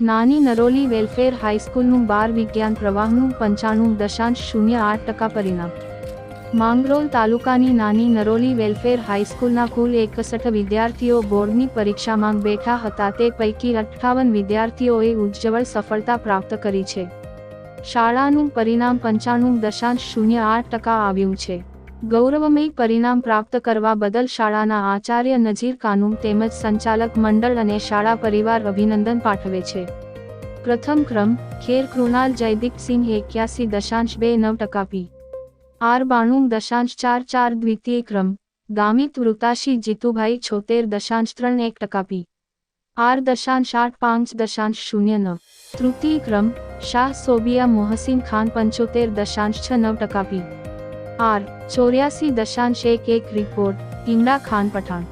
નાની નરોલી વેલફેર હાઈસ્કૂલનું બાર વિજ્ઞાન પ્રવાહનું પંચાણું દશાંશ શૂન્ય આઠ ટકા પરિણામ. માંગરોલ તાલુકાની નાની નરોલી વેલફેર હાઈસ્કૂલના કુલ એકસઠ વિદ્યાર્થીઓ બોર્ડની પરીક્ષામાં બેઠા હતા તે પૈકી અઠ્ઠાવન વિદ્યાર્થીઓએ ઉજ્જવળ સફળતા પ્રાપ્ત કરી છે. શાળાનું પરિણામ પંચાણું દશાંશ શૂન્ય આઠ ટકા આવ્યું છે. ગૌરવમય પરિણામ પ્રાપ્ત કરવા બદલ શાળાના આચાર્ય નજીર કાનૂમ તેમજ સંચાલક મંડળ અને શાળા પરિવાર અભિનંદન પાઠવે છે. પ્રથમ ક્રમ, ખેર કૃણાલ જયદીપસિંહ એક્યાસી દશાંશ બે નવ ટકા પી. આર બાણું દશાંશ ચાર ચાર દ્વિતીય ક્રમ, ગામિત વૃતાશી જીતુભાઈ છોતેર દશાંશ ત્રણ એક ટકા પી. આર દશાંશ આઠ પાંચ દશાંશ શૂન્ય નવ. તૃતીય ક્રમ, શાહ સોબિયા મોહસિન ખાન પંચોતેર દશાંશ છ નવ ટકા પી. આર ચોર્યાસી દશાંશ એક એક રિપોર્ટ ઇમરા ખાન પઠાણ